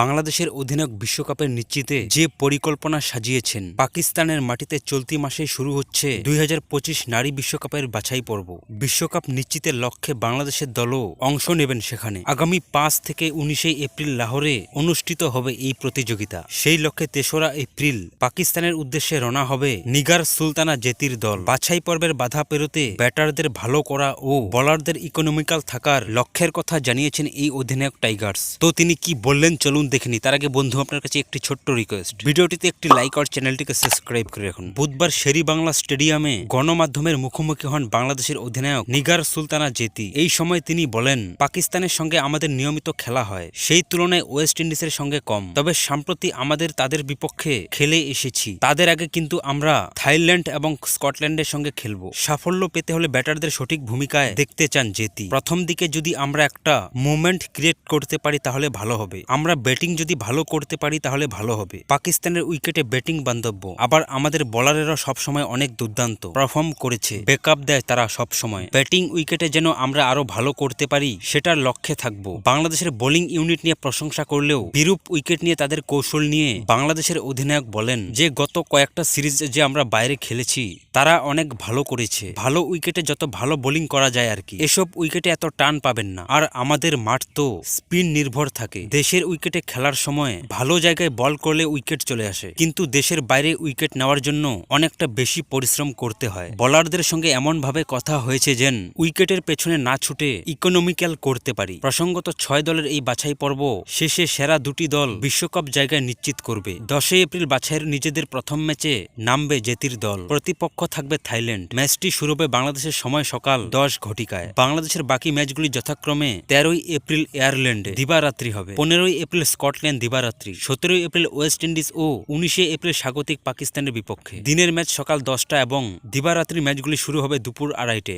বাংলাদেশের অধিনায়ক বিশ্বকাপের নিশ্চিতে যে পরিকল্পনা সাজিয়েছেন, পাকিস্তানের মাটিতে চলতি মাসে শুরু হচ্ছে দুই হাজার পঁচিশ নারী বিশ্বকাপের বাছাই পর্ব। বিশ্বকাপ নিশ্চিতের লক্ষ্যে বাংলাদেশের দলও অংশ নেবেন সেখানে। আগামী পাঁচ থেকে উনিশে এপ্রিল লাহোরে অনুষ্ঠিত হবে এই প্রতিযোগিতা। সেই লক্ষ্যে তেসরা এপ্রিল পাকিস্তানের উদ্দেশ্যে রওনা হবে নিগার সুলতানা জেতির দল। বাছাই পর্বের বাধা পেরোতে ব্যাটারদের ভালো করা ও বলারদের ইকোনমিক্যাল থাকার লক্ষ্যের কথা জানিয়েছেন এই অধিনায়ক টাইগার্স। তো তিনি কি বললেন? চলুন দেখেনি, তার আগে বন্ধু, আপনার কাছে একটি ছোট্ট রিকোয়েস্ট ভিডিওটিতে একটি লাইক আর চ্যানেলটিকে সাবস্ক্রাইব করে রাখুন। বুধবার শেরি বাংলা স্টেডিয়ামে গণমাধ্যমের মুখোমুখি হন বাংলাদেশের অধিনায়ক নিগার সুলতানা জেতি। এই সময় তিনি বলেন, পাকিস্তানের সঙ্গে আমাদের নিয়মিত খেলা হয়। সেই তুলনায় ওয়েস্ট ইন্ডিজের সঙ্গে কম। তবে সম্প্রতি আমাদের, তাদের বিপক্ষে খেলে এসেছি। তাদের আগে কিন্তু আমরা থাইল্যান্ড এবং স্কটল্যান্ডের সঙ্গে খেলব। সাফল্য পেতে হলে ব্যাটারদের সঠিক ভূমিকায় দেখতে চান জেতি। প্রথম দিকে যদি আমরা একটা মুভমেন্ট ক্রিয়েট করতে পারি, তাহলে ভালো হবে। আমরা ব্যাটিং যদি ভালো করতে পারি তাহলে ভালো হবে। পাকিস্তানের উইকেটে ব্যাটিং বান্ধব্য। আবার আমাদের বলারেরা সবসময় অনেক দুর্দান্ত পারফর্ম করেছে। ব্যাকআপ দেয় তারা সবসময়। ব্যাটিং উইকেটে যেন আমরা আরও ভালো করতে পারি, সেটার লক্ষ্যে থাকব। বাংলাদেশের বোলিং ইউনিট নিয়ে প্রশংসা করলেও বিরূপ উইকেট নিয়ে তাদের কৌশল নিয়ে বাংলাদেশের অধিনায়ক বলেন যে, গত কয়েকটা সিরিজ যে আমরা বাইরে খেলেছি তারা অনেক ভালো করেছে। ভালো উইকেটে যত ভালো বোলিং করা যায় আর কি। এসব উইকেটে এত টান পাবেন না। আর আমাদের মাঠ তো স্পিন নির্ভর থাকে। দেশের উইকেটে খেলার সময় ভালো জায়গায় বল করলে উইকেট চলে আসে। কিন্তু দেশের বাইরে উইকেট নেওয়ার জন্য অনেকটা বেশি পরিশ্রম করতে হয়। বলারদের সঙ্গে এমন ভাবে কথা হয়েছে যেন উইকেটের পেছনে না ছুটে ইকোনমিক্যাল করতে পারি। প্রসঙ্গত ছয় দলের এই বাছাই পর্ব শেষে সেরা দুটি দল বিশ্বকাপ জায়গায় নিশ্চিত করবে। দশই এপ্রিল বাছাইয়ের নিজেদের প্রথম ম্যাচে নামবে জেতির দল। প্রতিপক্ষ থাকবে থাইল্যান্ড। ম্যাচটি শুরু হবে বাংলাদেশের সময় সকাল দশ ঘটিকায়। বাংলাদেশের বাকি ম্যাচগুলি যথাক্রমে তেরোই এপ্রিল এয়ারল্যান্ডে দিবারাত্রি হবে। পনেরোই এপ্রিল স্কটল্যান্ড দিবারাত্রি। সতেরোই এপ্রিল ওয়েস্ট ইন্ডিজ ও উনিশে এপ্রিল স্বাগতিক পাকিস্তানের বিপক্ষে। দিনের ম্যাচ সকাল দশটা এবং দিবারাত্রির ম্যাচগুলি শুরু হবে দুপুর আড়াইটে।